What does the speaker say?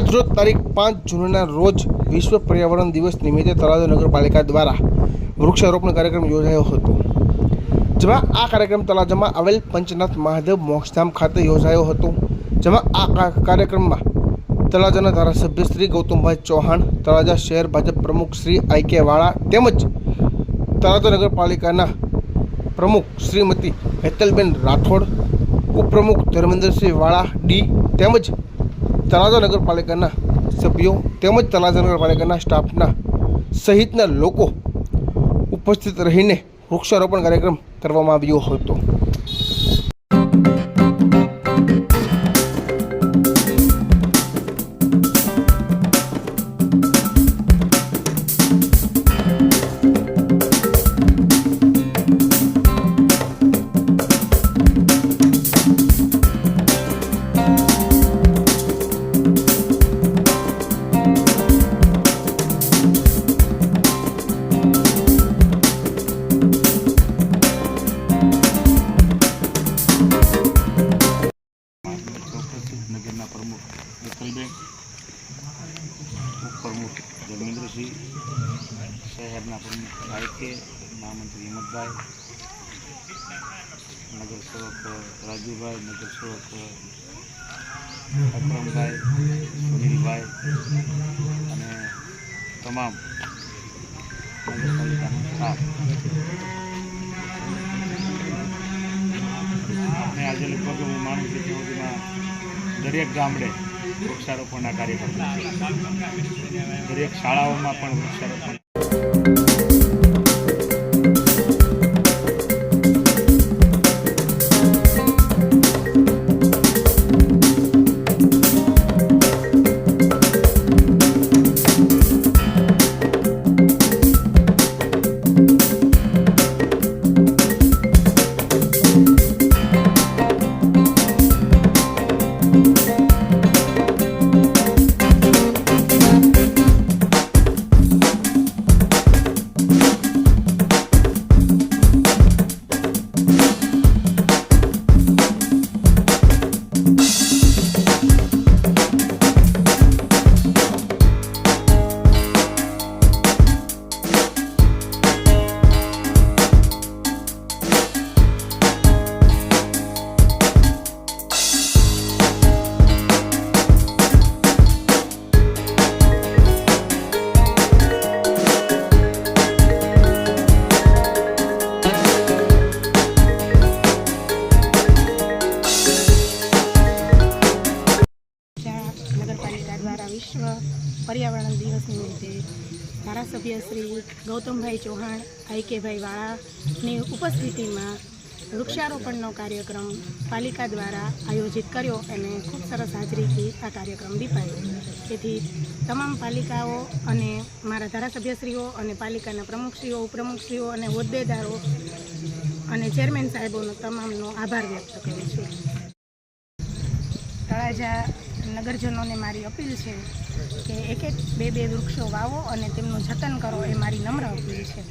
આજરોજ તારીખ પાંચ જૂનના રોજ વિશ્વ પર્યાવરણ દિવસ નિમિત્તે તળાજા નગરપાલિકા દ્વારા વૃક્ષારોપણ કાર્યક્રમ યોજાયો હતો. જેમાં આ કાર્યક્રમ તળાજામાં આવેલ પંચનાથ મહાદેવ મોક્ષધામ ખાતે યોજાયો હતો. જેમાં આ કાર્યક્રમમાં તળાજાના ધારાસભ્ય શ્રી ગૌતમભાઈ ચૌહાણ, તળાજા શહેર ભાજપ પ્રમુખ શ્રી આઈ કે વાળા તેમજ તળાજા નગરપાલિકાના પ્રમુખ શ્રીમતી હેતલબેન રાઠોડ, ઉપપ્રમુખ ધર્મેન્દ્રસિંહ વાળા, ડી તેમજ તળાજા નગરપાલિકાના સભ્યો તેમજ તળાજા નગરપાલિકાના સ્ટાફના સહિતના લોકો ઉપસ્થિત રહીને વૃક્ષારોપણ કાર્યક્રમ કરવામાં આવ્યો હતો. વિઠ્ઠલબેન ઉપપ્રમુખ ધર્મેન્દ્રસિંહ શહેરના પ્રમુખ આઈકે મહામંત્રી હિંમતભાઈ નગરસેવક રાજુભાઈ નગરસેવક અક્રમભાઈ સુનિલભાઈ અને તમામ નગરપાલિકાનો સ્ટાફ આજે લગભગ હું માનું છું કે સુધીમાં દરેક ગામડે વૃક્ષારોપણના કાર્યક્રમ દરેક શાળાઓમાં પણ વૃક્ષારોપણ વિશ્વ પર્યાવરણ દિવસ નિમિત્તે ધારાસભ્ય શ્રી ગૌતમભાઈ ચૌહાણ આઈકેભાઈ વાળાની ઉપસ્થિતિમાં વૃક્ષારોપણનો કાર્યક્રમ પાલિકા દ્વારા આયોજિત કર્યો અને ખૂબ સરસ હાજરીથી આ કાર્યક્રમ દીપાયો. તેથી તમામ પાલિકાઓ અને મારા ધારાસભ્યશ્રીઓ અને પાલિકાના પ્રમુખશ્રીઓ, ઉપપ્રમુખશ્રીઓ અને હોદ્દેદારો અને ચેરમેન સાહેબોનો તમામનો આભાર વ્યક્ત કરું છું. તળાજા નગરજનોને મારી અપીલ છે કે એક એક બે બે વૃક્ષો વાવો અને તેમનું જતન કરો એ મારી નમ્ર અપીલ છે.